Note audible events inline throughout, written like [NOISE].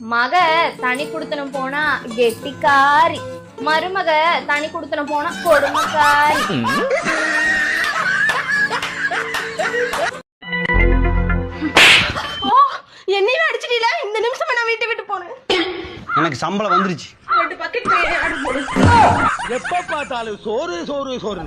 மக தனி குடுத்தனம் போனா கெட்டிக்காரி. மருமக தனி குடுத்தனம் போனா கொடுமக்காரி. ஓ என்னையும் அடிச்சிட்டீல? இந்த நிமிஷம் நான் வீட்டை விட்டு போனேன். எனக்கு சம்பளம் வந்துருச்சு. எப்ப பார்த்தாலும் சோறு சோறு சோறு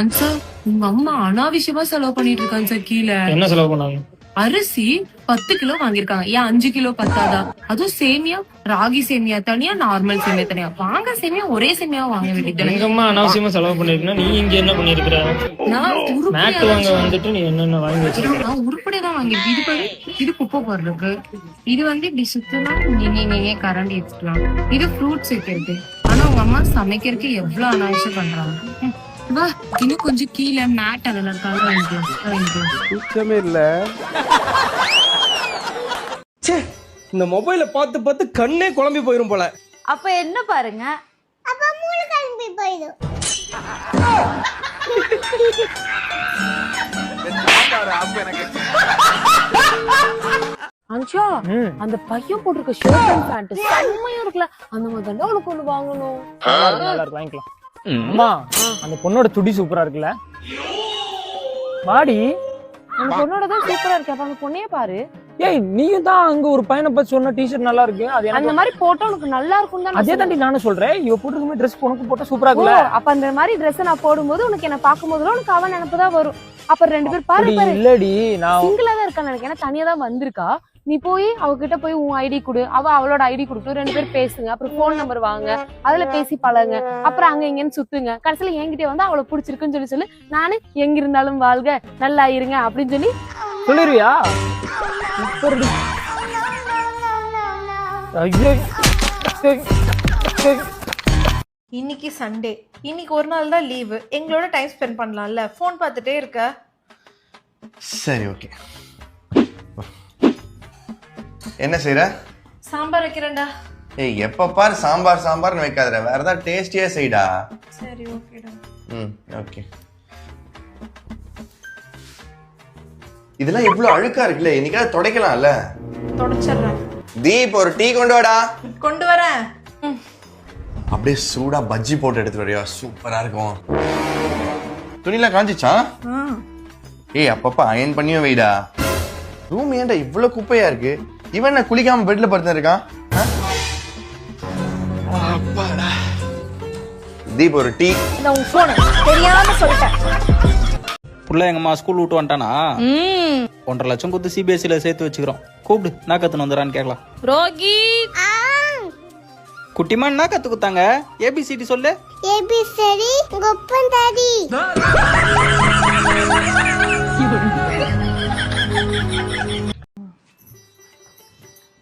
அன்சா உங்க அம்மா அனாவசியமா செலவு பண்ணிட்டு இருக்காங்க சார் கீழே. என்ன செலவு பண்ணாங்க? அரிசி பத்து கிலோ வாங்கிருக்காங்க ஏன் அஞ்சு கிலோ பத்தாதா? அதுவும் சேமியா ராகி சேமியா தனியா நார்மல் சேமியா தனியா. வாங்க சேமியா ஒரே சேமியா வாங்க வேண்டியது எங்க அம்மா அனாவசியமா செலவு பண்ணிருக்கா நீ இங்க என்ன பண்ணிருக்கிற நான் மேட் வாங்க வந்துட்டு நீ என்னென்ன வாங்கி வச்சிருக்க நான் உருப்படியா தான் வாங்கிருக்கேன் இது பாரு இது குப்பை போடுறதுக்கு. இது வந்து இப்படி சுத்தலாம் நீங்க நீங்க கரண்டி எடுத்துக்கலாம். இது ஃப்ரூட்ஸ் வைக்கிறது. ஆனா உங்க அம்மா சமைக்கிறதுக்கு எவ்வளவு அனாவசியம் பண்றாங்க. வா இன்னும் கொஞ்சம் கீழே மேட் அதில் இருக்காங்க. இல்ல. ச்சே இந்த மொபைலை பார்த்து பார்த்து கண்ணே குழம்பி போயிரும் போல. அப்ப என்ன பாருங்க? அப்ப மூணு கிளம்பி போயிடும். அன்ஷா அந்த பையன் போட்டிருக்க ஷர்ட் அண்ட் பேண்ட் செம்மையா இருக்குல்ல. அந்த மாதிரி தாண்டா உனக்கு ஒண்ணு வாங்கணும்? வாங்கிக்கலாம். அம்மா அந்த பொண்ணோட துடி சூப்பரா இருக்குல்ல? வாடி அந்த பொண்ணோட தான் சூப்பரா இருக்கு. அப்ப அந்த பொண்ணையே பாரு. ஏய் நீயும் தான் அங்க ஒரு பையனை பத்தி சொன்ன டிஷர்ட் நல்லா இருக்கு. அது அந்த மாதிரி போட்டா உனக்கு நல்லா இருக்கும் தான் அதே தாண்டி நானும் சொல்றேன். இவ போட்டுருக்க ட்ரெஸ் உனக்கு போட்டா சூப்பரா இருக்குல்ல? அப்ப அந்த மாதிரி Dress நான் போடும்போது உனக்கு என்ன பார்க்கும்போது உனக்கு அவன் நினைப்பு தான் வரும். அப்ப ரெண்டு பேர் பாரு இல்லடி நான் சிங்கிளா தான் இருக்கான்னு நினைக்கிறேன். ஏன்னா தனியா தான் வந்திருக்கா. நீ போய் அவகிட்ட போய் உன் ஐடி கொடு. அவ அவளோட ஐடி கொடுத்து ரெண்டு பேர் பேசுங்க. அப்புறம் ஃபோன் நம்பர் வாங்க. அதுல பேசி பழகுங்க. அப்புறம் அங்க இங்கன்னு சுத்துங்க. கடைசியில என்கிட்ட வந்து அவளை பிடிச்சிருக்குன்னு சொல்லி சொல்லி நானு எங்க இருந்தாலும் வாழ்க. நல்லா இருங்க. அப்படின்னு சொல்லி சொல்லிருவியா. இன்னைக்கு சண்டே இன்னைக்கு ஒரு நாள் தான் லீவு எங்களோட டைம் ஸ்பெண்ட் பண்ணலாம்ல. ஃபோன் பார்த்துட்டே இருக்க. சரி ஓகே என்ன செய்யற சாம்பார் வைக்கிறேன்டா. ஏய் எப்ப பாரு சாம்பார் சாம்பார்னு வைக்காதடா. வேற ஏதாவது டேஸ்டியா செய்டா. சரி ஓகேடா. ம் ஓகே. இதெல்லாம் இவ்வளவு அழுக்கா இருக்குல்ல இன்னைக்காவது துடைக்கலாம்ல? தொடச்சிடுறேன். தீப் ஒரு டீ கொண்டு வாடா. கொண்டு வரேன். அப்படியே சூடா பஜ்ஜி போட்டு எடுத்துட்டு வரியா சூப்பரா இருக்கும். துணிலாம் காஞ்சிச்சா? ஏய் அப்பப்ப அயன் பண்ணியும் வைடா. ரூம் ஏன்டா இவ்வளவு குப்பையா இருக்கு? இவன் என்ன குளிக்காம பெட்ல படுத்து இருக்கான்? அப்பாடா. தீப் ஒரு டீ. உன் போனு தெரியாம சொல்லிட்டேன். புள்ள எங்கம்மா ஸ்கூல் விட்டு வந்துட்டானா? ஒன்றரை லட்சம் கொடுத்து சிபிஎஸ்சில சேர்த்து வச்சுக்கிறோம். கூப்பிடு நான் கத்துன்னு வந்துடுறான்னு கேட்கலாம். ரோகித். குட்டிமா என்ன கத்து கொடுத்தாங்க? ஏபிசிடி சொல்லு. ஏபி சரி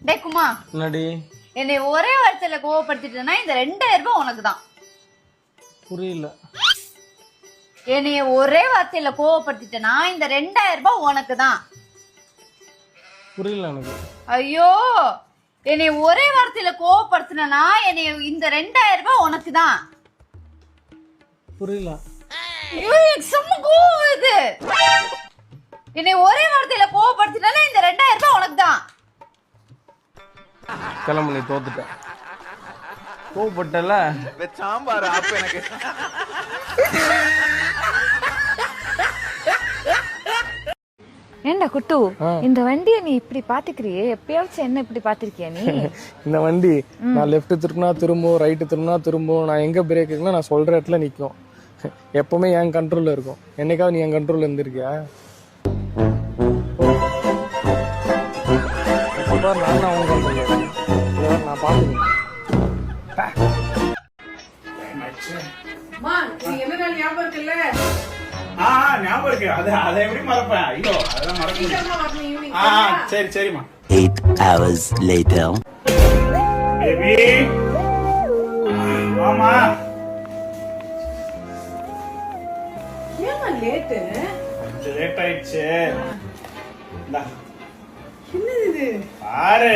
டே குமா என்னடி? என்னை ஒரே வார்த்தையில கோவப்படுத்திட்டேன்னா இந்த ரெண்டாயிரம் ரூபாய் உனக்கு தான் புரியல. என்னைய ஒரே வார்த்தையில கோவப்படுத்திட்டேன்னா இந்த ரெண்டாயிரம் ரூபாய் உனக்கு தான் புரியல எனக்கு. ஐயோ என்னை ஒரே வார்த்தையில கோவப்படுத்தினா என்னை இந்த ரெண்டாயிரம் ரூபாய் உனக்கு தான் புரியல. ஐயோ, எனக்கு செம்ம கோவம் வருது. என்னை ஒரே வார்த்தையில கோவப்படுத்தினா இந்த ரெண்டாயிரம் ரூபாய் உனக்கு தான் கிளம்பு நீ தோத்துட்ட கோவப்பட்டல ஏண்டா குட்டு? இந்த வண்டியை நீ இப்படி பாத்துக்கிறியே? எப்பயாச்சும் என்ன இப்படி பாத்திருக்கியா நீ? [LAUGHS] இந்த வண்டி நான் லெஃப்ட் திரும்பினா திரும்பும் ரைட்டு திரும்பினா திரும்பும் நான் எங்க பிரேக் இருக்குன்னா நான் சொல்ற இடத்துல நிற்கும் [LAUGHS] எப்பவுமே என் கண்ட்ரோல்ல இருக்கும். என்னைக்காவது நீ என் கண்ட்ரோல்ல இருந்திருக்கியா? நான் தான் சரி சரிம்மா. எயிட் ஹவர்ஸ் லேட்டர் பேபி ஆமா லேட்டு கொஞ்சம் லேட் ஆயிடுச்சு. இந்தா. பாரு.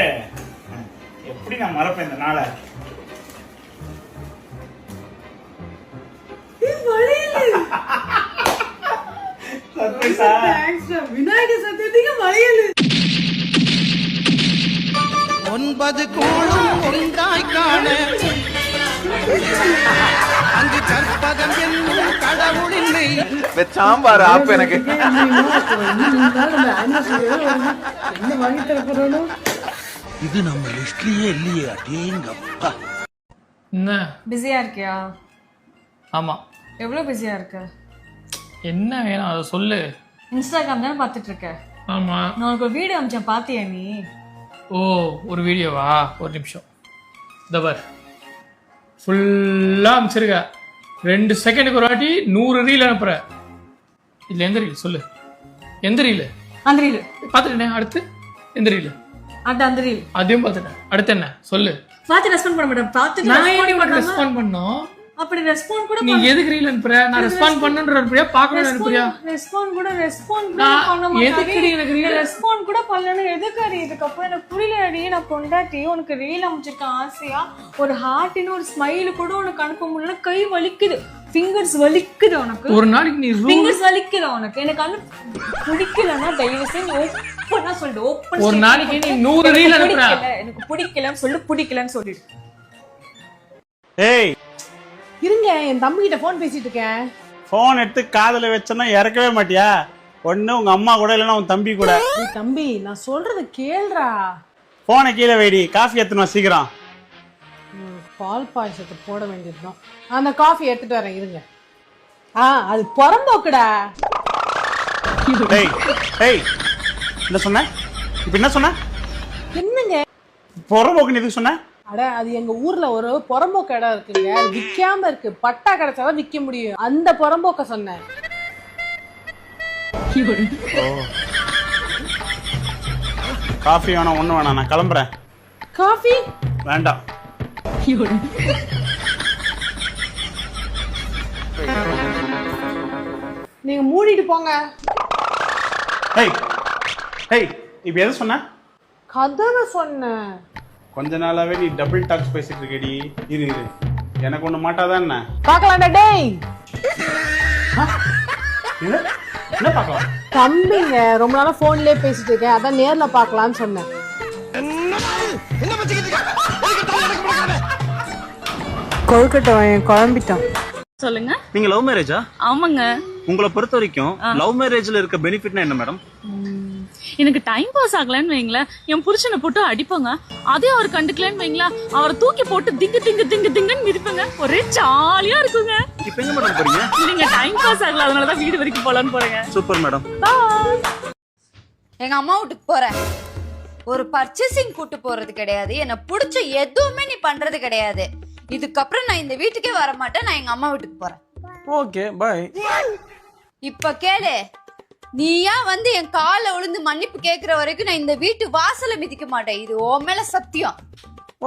எப்படி நான் மறப்பேன் இந்த நாளை? விநாயகர் சதுர்த்திக்கு வளையல் ஒன்பது கோளும் ஒன்றாய் காண. அங்கு கற்பகம் என்னும் கடவுளில்லை சாம்பார் ஆப் எனக்கு. இது நம்ம லிஸ்ட்லயே இல்லையே அடேங்கப்பா. என்ன? பிஸியா இருக்கியா? ஆமா. எவ்வளவு பிஸியா இருக்க? என்ன வேணும்? அதை சொல்லு. இன்ஸ்டாகிராம் தானே பார்த்துட்டு இருக்க ஆமா. நான் உனக்கு ஒரு வீடியோ அமிச்சேன் பாத்தியா நீ? ஓ ஒரு வீடியோவா? ஒரு நிமிஷம். தவர் ஃபுல்லாக அமைச்சிருக்க. ரெண்டு செகண்டுக்கு ஒரு வாட்டி நூறு ரீல் அனுப்புற. இதில் எந்த ரீல் சொல்லு. எந்த ரீல் அந்த ரீல் பார்த்துட்டேன் அடுத்து. எந்த ரீல் அந்த அந்த ரீல் அதையும் பார்த்துட்டேன். அடுத்து என்ன? சொல்லு. பார்த்து ரெஸ்பாண்ட் பண்ண மாட்டேன். பார்த்து நான் எப்படி ரெஸ்பாண்ட் பண்ணோம்? அப்படி ரெஸ்பாண்ட் கூட நீ எதுக்கு ரீல் அனுப்புற? நான் ரெஸ்பாண்ட் பண்ணுன்ற அனுப்புறியா பார்க்கணும்னு அனுப்புறியா ரெஸ்பாண்ட் கூட ரெஸ்பாண்ட் கூட பண்ண எதுக்குடி எனக்கு reel? ரெஸ்பாண்ட் கூட பண்ணலன்னு எதுக்கு அடி இதுக்கப்புறம் எனக்கு புரியலடி. நான் பொண்டாட்டி உனக்கு ரீல் அமைச்சிருக்கேன் ஆசையா? ஒரு ஹார்ட்னு ஒரு ஸ்மைல் கூட உனக்கு அனுப்ப முடியல. கை வலிக்குது. ஃபிங்கர்ஸ் வலிக்குது உனக்கு. ஒரு நாளைக்கு நீ ரூல் ஃபிங்கர்ஸ் வலிக்குது உனக்கு? எனக்கு அனு பிடிக்கலன்னா தயவு செஞ்சு ஓப்பனா சொல்லிடு. ஓப்பன் ஒரு நாளைக்கு நீ நூறு ரீல் அனுப்புற. எனக்கு பிடிக்கலன்னு சொல்லு பிடிக்கலன்னு சொல்லிடு. ஏய் இருங்க என் தம்பி கிட்ட போன் பேசிட்டு இருக்கேன். போன் எடுத்து காதுல வச்சனா இறக்கவே மாட்டியா? ஒண்ணு உங்க அம்மா கூட இல்லைன்னா உன் தம்பி கூட. தம்பி நான் சொல்றது கேளுடா. போனை கீழே வைடி காஃபி எடுத்துன்னு வா சீக்கிரம். பால் பாயசத்தை போட வேண்டியதுதான் அந்த காஃபி எடுத்துட்டு வரேன் இருங்க. ஆ அது புறம்போக்குடா. டேய் டேய் என்ன சொன்ன? இப்ப என்ன சொன்ன? என்னங்க? புறம்போக்குன்னு எதுக்கு சொன்ன? அட அது எங்க ஊர்ல ஒரு புறம்போக்கு இடம் இருக்குங்க. அது விக்காம இருக்கு. பட்டா கிடைச்சாதான் விக்க முடியும். அந்த புறம்போக்க சொன்னேன். காஃபி வேணாம் ஒண்ணு வேணாம் நான் கிளம்புறேன். காஃபி? வேண்டாம். நீங்க மூடிட்டு போங்க. ஏய் ஏய் இப்ப எது சொன்ன? கதவை சொன்னேன். கொஞ்ச நாளாவே நீ டபுள் டாக்ஸ் பேசிட்டு இருக்கடி. இரு இரு. எனக்கு ஒண்ணு மாட்டாதான் என்ன? பார்க்கலாம்டா டேய்? என்ன? பார்க்கலாம்? தம்பிங்க ரொம்ப நாளா போன்லயே பேசிட்டு இருக்கேன். அதான் நேர்ல பார்க்கலாம்னு சொன்னேன். கொழுக்கட்டை குழம்பிட்டான். சொல்லுங்க. நீங்க லவ் மேரேஜா ஆமாங்க. உங்களை பொறுத்த வரைக்கும் லவ் மேரேஜ்ல இருக்க பெனிஃபிட்னா என்ன மேடம் எனக்கு டைம் பாஸ் ஆகலன்னு வைங்களேன் என் புருஷனை போட்டு அடிப்பாங்க. அதே அவர் கண்டுக்கலன்னு வைங்களேன் அவரை தூக்கி போட்டு திங்கு திங்கு திங்கு திங்குன்னு மிதிப்பாங்க. ஒரே ஜாலியா இருக்குங்க. இப்போ எங்க மேடம் போறீங்க? நீங்க டைம் பாஸ் ஆகல அதனாலதான் வீடு வரைக்கும் போலான்னு போறேங்க. சூப்பர் மேடம் எங்க அம்மா வீட்டுக்கு போறேன். ஒரு பர்ச்சேசிங் கூட்டு போறது கிடையாது. என்ன பிடிச்ச எதுவுமே நீ பண்றது கிடையாது. இதுக்கப்புறம் நான் இந்த வீட்டுக்கே வர மாட்டேன் நான் எங்க அம்மா வீட்டுக்கு போறேன். ஓகே பாய் இப்ப கேளு. நீயா வந்து என் காலை விழுந்து மன்னிப்பு கேக்குற வரைக்கும் நான் இந்த வீட்டு வாசலை மிதிக்க மாட்டேன். இது ஓ மேல சத்தியம்.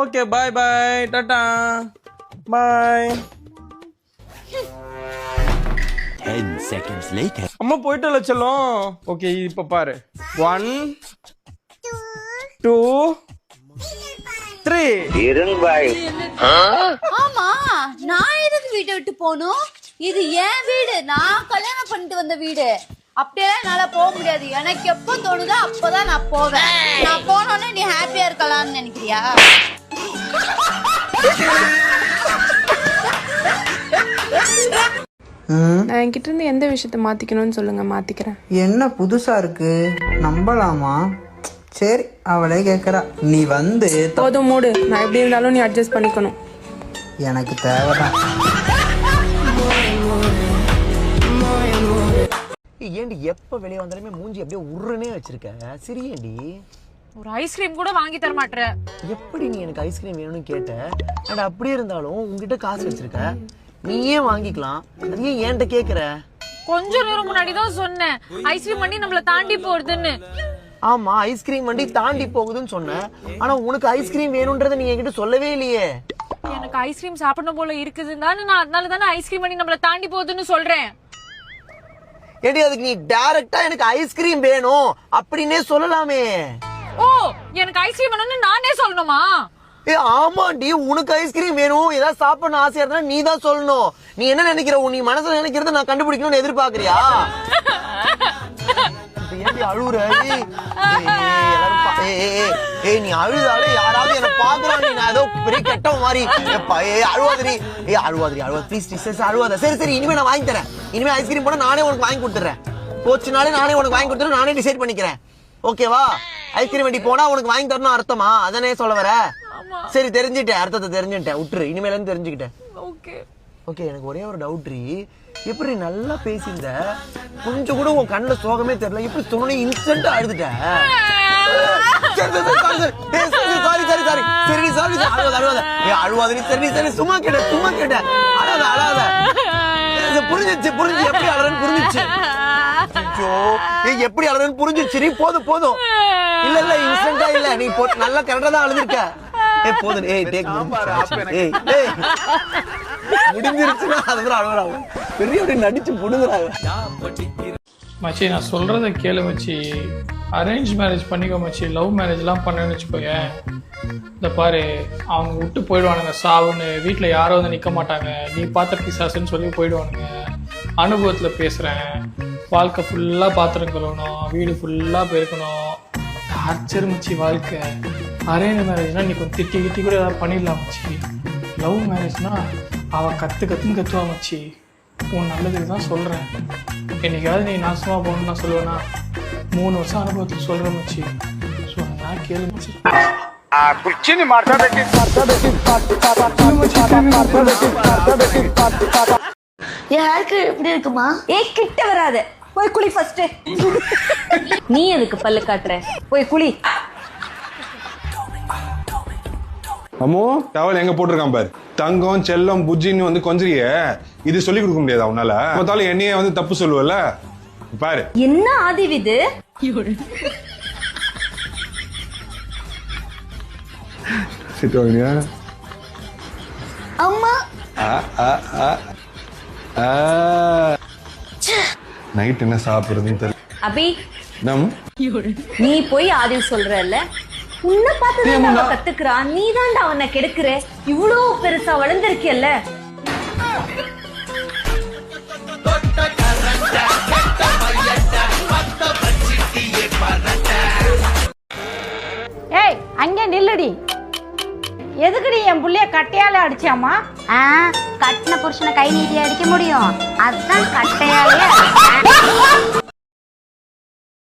ஓகே பாய் பாய் டாடா பாய் அம்மா போயிட்டு செல்லம். ஓகே இப்ப பாரு. ஒன் டூ த்ரீ ஆமா நான் எதுக்கு வீட்டை விட்டு போகணும்? இது என் வீடு. நான் கல்யாணம் பண்ணிட்டு வந்த வீடு. அப்படியெல்லாம் என்னால போக முடியாது. எனக்கு எப்போ தோணுதோ அப்பதான் நான் போவேன். நான் போனோன்னே நீ ஹாப்பியா இருக்கலாம்னு நினைக்கிறியா? நான் என்கிட்ட இருந்து எந்த விஷயத்த மாத்திக்கணும்னு சொல்லுங்க மாத்திக்கிறேன். என்ன புதுசா இருக்கு? நம்பலாமா? சரி அவளே கேக்குறா. நீ வந்து போதும் மூடு. நான் எப்படி இருந்தாலும் நீ அட்ஜஸ்ட் பண்ணிக்கணும். எனக்கு தேவைதான். ஏண்டி எப்ப வெளியே வந்தாலுமே மூஞ்சி அப்படியே உருன்னே வச்சிருக்க. சிரியேண்டி ஒரு ஐஸ்கிரீம் கூட வாங்கி தர மாட்டேற எப்படி நீ எனக்கு ஐஸ்கிரீம் வேணும்னு கேட்ட? அண்ட் அப்படியே இருந்தாலும் உங்ககிட்ட காசு வச்சிருக்க. நீயே வாங்கிக்கலாம். அது ஏன் என்கிட்ட கேக்குற? கொஞ்ச நேரம் முன்னாடி தான் சொன்னேன். ஐஸ்கிரீம் பண்ணி நம்மள தாண்டி போறதுன்னு ஆமா ஐஸ்கிரீம் வண்டி தாண்டி போகுதுன்னு சொன்ன ஆனா உனக்கு ஐஸ்கிரீம் வேணும்ன்றத நீ என்கிட்ட சொல்லவே இல்லையே. எனக்கு ஐஸ்கிரீம் சாப்பிடணும் போல இருக்குதுன்னு நான் அதனால தானே ஐஸ்கிரீம் பண்ணி நம்மள தாண்டி போகுதுன்னு சொல்றேன். ஏடி அதுக்கு நீ டைரக்டா எனக்கு ஐஸ்கிரீம் வேணும் அப்படின்னே சொல்லலாமே. ஓ எனக்கு ஐஸ்கிரீம் வேணும்னு நானே சொல்லணுமா? ஏ ஆமாண்டி உனக்கு ஐஸ்கிரீம் வேணும். ஏதாவது சாப்பிடணும் ஆசையா இருந்தா நீ தான் சொல்லணும். நீ என்ன நினைக்கிற? உன் நீ மனசுல நினைக்கிறத நான் கண்டுபிடிக்கணும்னு எதிர்பார்க்கறியா? [LAUGHS] ஏன்டி அழுவுற ஏய், ஏய், எல்லாரும் பா- ஏய், ஏய், ஏய், ஏய் நீ அழுதாலே யாராவது என்ன பாக்குறாங்க நான் ஏதோ பெரிய கெட்ட மாதிரி எப்பா ஏய் அழுவாதடி ஏய் அழுவாதடி அழுவா ப்ளீஸ் சரி அழுவாத சரி சரி இனிமே நான் வாங்கி தரேன் இனிமே ஐஸ்கிரீம் போனா நானே உனக்கு வாங்கி கொடுத்துறேன் போச்சுனாலே நானே உனக்கு வாங்கி கொடுத்துறேன் நானே டிசைட் பண்ணிக்கிறேன் ஓகேவா ஐஸ்கிரீம் வண்டி போனா உனக்கு வாங்கி தரணும் அர்த்தமா அதானே சொல்ல வர சரி தெரிஞ்சுட்டேன் அர்த்தத்தை தெரிஞ்சுட்டேன் விட்டுரு இனிமேல இருந்து தெரிஞ்சுக்கிட்டேன் ஓகே ஓகே எனக்கு ஒரே ஒரு டவுட்ரி எப்படி நல்லா பேசியிருந்த கொஞ்சம் கூட உன் கண்ணுல சோகமே தெரியல எப்படி சொன்னே இன்ஸ்டன்டா அழுதுட்ட சரி, சரி, சரி, சரி. சரி. அழுவாத, அழுவாத. ஏய், அழுவாத, சரி, சரி, சும்மா கேட்ட, சும்மா கேட்ட. அழாத, அழாத. புரிஞ்சிருச்சு, புரிஞ்சிருச்சு. எப்படி அழறேன்னு புரிஞ்சிருச்சு. ஐயோ, எப்படி அழறேன்னு புரிஞ்சிருச்சு. நீ போதும், போதும். இல்ல, இல்ல, ஆ இல்ல. நீ நல்லா ஆ தான் அழுதுருக்க. ஏய், போதும். ஏய், முடிஞ்சிருச்சு. ஏய், ஏய். முடிஞ்சிருச்சுன்னா பெரிய அப்படி நடிச்சு புடுங்குறாங்க மச்சி நான் சொல்கிறத கேளு மச்சி. அரேஞ்ச் மேரேஜ் பண்ணிக்கோ மச்சி. லவ் மேரேஜ்லாம் பண்ணேன்னு வச்சுக்கோயேன் இந்த பாரு அவங்க விட்டு போயிடுவானுங்க. சாவுன்னு. வீட்டில் யாரும் வந்து நிற்க மாட்டாங்க. நீ பார்த்த பிசாசுன்னு சொல்லி போயிடுவானுங்க. அனுபவத்தில் பேசுகிறேன் வாழ்க்கை ஃபுல்லாக பாத்திரம் கழுவணும். வீடு ஃபுல்லாக பெருக்கணும். டார்ச்சர் மச்சி வாழ்க்கை. அரேஞ்ச் மேரேஜ்னா நீ கொஞ்சம் திட்டி கிட்டி கூட ஏதாவது பண்ணிடலாம் மச்சி. லவ் மேரேஜ்னா அவள் கற்று கற்றுன்னு கத்துவா மச்சி. உன் நல்லதுக்கு தான் சொல்கிறேன் என்னைக்காவது நீ நாசமாக போகணும்னு நான் சொல்லுவேன்னா மூணு வருஷம் அனுபவத்தில் சொல்கிறேன் மச்சி. ஸோ நான் கேளு மச்சி. என் ஹேர்க்கு எப்படி இருக்குமா? ஏ கிட்ட வராத. போய் குளி ஃபர்ஸ்ட் நீ எதுக்கு பல்லு காட்டுற? போய் குளி. அம்மோ டவல் எங்க போட்டிருக்கான் பாரு. தங்கம் செல்லம் புஜ்ஜின்னு வந்து கொஞ்சிய இது சொல்லி கொடுக்க முடியாதா உன்னால? பார்த்தாலும் என்னையே வந்து தப்பு சொல்லுவல பாரு. என்ன ஆதிவ் இது? அம்மா. நைட் என்ன சாப்பிடுறதுன்னு தெரியல. அபி. நம். நீ போய் ஆதிவ் சொல்றல்ல? உன்னை பார்த்து அவன் கத்துக்கிறான் நீ தான்டா அவனை கெடுக்கிற. இவ்வளோ பெருசா வளர்ந்துருக்கியல்ல. ஏய் அங்கே நில்லுடி. எதுக்குடி என் புள்ளைய கட்டையால அடிச்சாமா ஆ கட்டின புருஷனை கை நீட்டி அடிக்க முடியும். அதுதான் கட்டையாலே